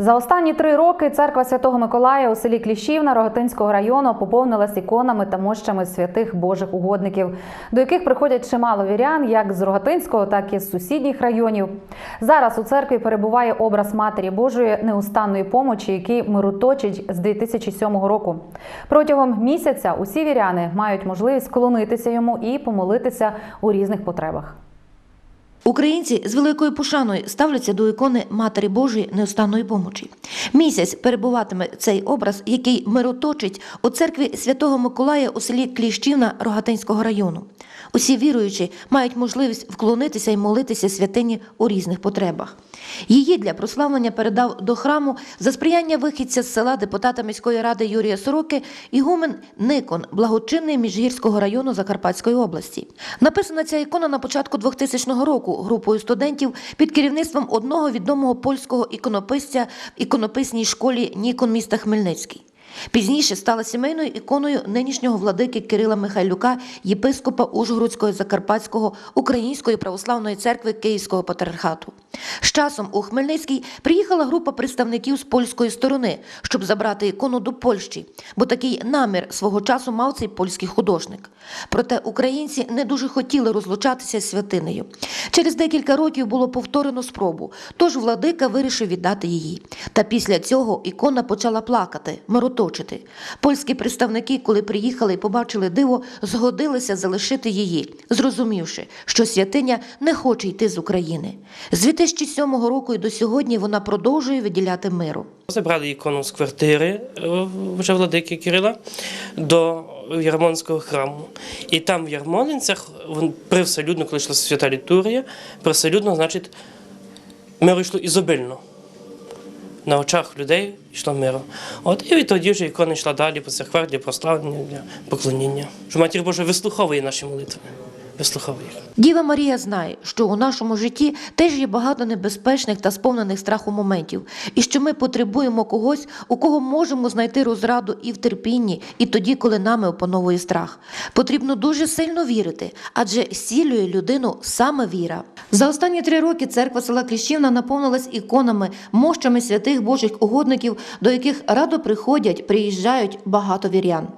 За останні три роки церква Святого Миколая у селі Кліщівна Рогатинського району поповнилась іконами та мощами святих Божих угодників, до яких приходять чимало вірян, як з Рогатинського, так і з сусідніх районів. Зараз у церкві перебуває образ Матері Божої неустанної помочі, який мироточить з 2007 року. Протягом місяця усі віряни мають можливість вклонитися йому і помолитися у різних потребах. Українці з великою пошаною ставляться до ікони Матері Божої неостанної помочі. Місяць перебуватиме цей образ, який мироточить у церкві Святого Миколая у селі Кліщівна Рогатинського району. Усі віруючі мають можливість вклонитися і молитися святині у різних потребах. Її для прославлення передав до храму за сприяння вихідця з села депутата міської ради Юрія Сороки ігумен Никон, благочинний міжгірського району Закарпатської області. Написана ця ікона на початку 2000 року групою студентів під керівництвом одного відомого польського іконописця в іконописній школі Нікон міста Хмельницький. Пізніше стала сімейною іконою нинішнього владики Кирила Михайлюка, єпископа Ужгородського Закарпатського Української православної церкви Київського патріархату. З часом у Хмельницький приїхала група представників з польської сторони, щоб забрати ікону до Польщі, бо такий намір свого часу мав цей польський художник. Проте українці не дуже хотіли розлучатися з святинею. Через декілька років було повторено спробу, тож владика вирішив віддати її. Та після цього ікона почала плакати, мироточити. Польські представники, коли приїхали і побачили диво, згодилися залишити її, зрозумівши, що святиня не хоче йти з України. З 2007 року і до сьогодні вона продовжує виділяти миру. Забрали ікону з квартири е, вже владики Кирила до Ярмонського храму. І там в Ярмолинцях привселюдно, коли йшла свята літургія, привселюдно, значить, миро йшло ізобильно. На очах людей йшло миро. От і відтоді вже ікона йшла далі по церквах для прославлення, для поклоніння. Що Матір Божа вислуховує наші молитви. Вислуховує їх. Діва Марія знає, що у нашому житті теж є багато небезпечних та сповнених страху моментів, і що ми потребуємо когось, у кого можемо знайти розраду і в терпінні, і тоді, коли нами опановує страх. Потрібно дуже сильно вірити, адже зцілює людину саме віра. За останні три роки церква села Кліщівна наповнилась іконами, мощами святих Божих угодників, до яких радо приходять, приїжджають багато вірян.